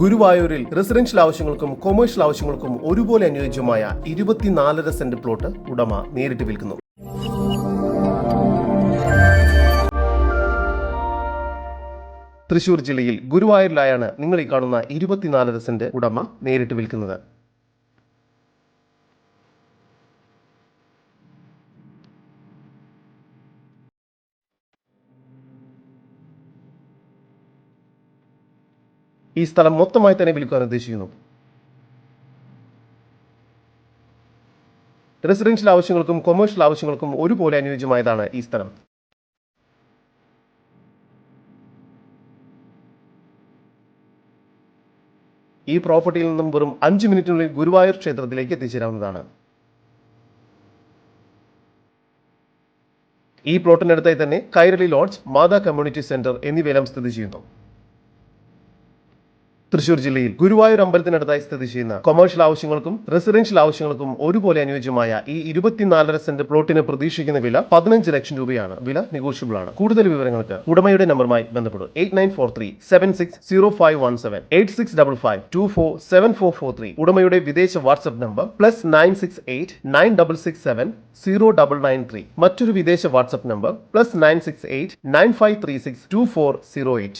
ഗുരുവായൂരിൽ റെസിഡൻഷ്യൽ ആവശ്യങ്ങൾക്കും കൊമേഴ്ഷ്യൽ ആവശ്യങ്ങൾക്കും ഒരുപോലെ അനുയോജ്യമായ ഇരുപത്തിനാലര സെന്റ് പ്ലോട്ട് ഉടമ നേരിട്ട് വിൽക്കുന്നു. തൃശൂർ ജില്ലയിൽ ഗുരുവായൂരിലായാണ് നിങ്ങൾ ഈ കാണുന്ന ഇരുപത്തിനാലര സെന്റ് ഉടമ നേരിട്ട് വിൽക്കുന്നത്. ഈ സ്ഥലം മൊത്തമായി തന്നെ വിൽക്കാൻ ഉദ്ദേശിക്കുന്നു. റെസിഡൻഷ്യൽ ആവശ്യങ്ങൾക്കും കൊമേഴ്ഷ്യൽ ആവശ്യങ്ങൾക്കും ഒരുപോലെ അനുയോജ്യമായതാണ് ഈ സ്ഥലം. ഈ പ്രോപ്പർട്ടിയിൽ നിന്നും വെറും അഞ്ച് മിനിറ്റിനുള്ളിൽ ഗുരുവായൂർ ക്ഷേത്രത്തിലേക്ക് എത്തിച്ചേരാവുന്നതാണ്. ഈ പ്ലോട്ടിനടുത്തായി തന്നെ Kairali lodge Mata community centre എന്നിവയെല്ലാം സ്ഥിതി ചെയ്യുന്നു. തൃശൂർ ജില്ലയിൽ ഗുരുവായൂർ അമ്പലത്തിനടുത്തായി സ്ഥിതി ചെയ്യുന്ന കൊമേഴ്ഷ്യൽ ആവശ്യങ്ങൾക്കും റെസിഡൻഷ്യൽ ആവശ്യങ്ങൾക്കും ഒരുപോലെ അനുയോജ്യമായ ഈ ഇരുപത്തിനാലര സെന്റ് പ്ലോട്ടിന് പ്രതീക്ഷിക്കുന്ന വില പതിനഞ്ച് ലക്ഷം രൂപയാണ്. വില നെഗോഷ്യബിൾ ആണ്. കൂടുതൽ വിവരങ്ങൾക്ക് ഉടമയുടെ നമ്പറുമായി ബന്ധപ്പെടും. Eight nine four three seven six zero five one seven eight six double five two four seven four four three. ഉടമയുടെ വിദേശ WhatsApp number plus nine six eight nine double six seven zero double nine three. മറ്റൊരു വിദേശ WhatsApp number plus nine six eight nine five three six two four zero eight.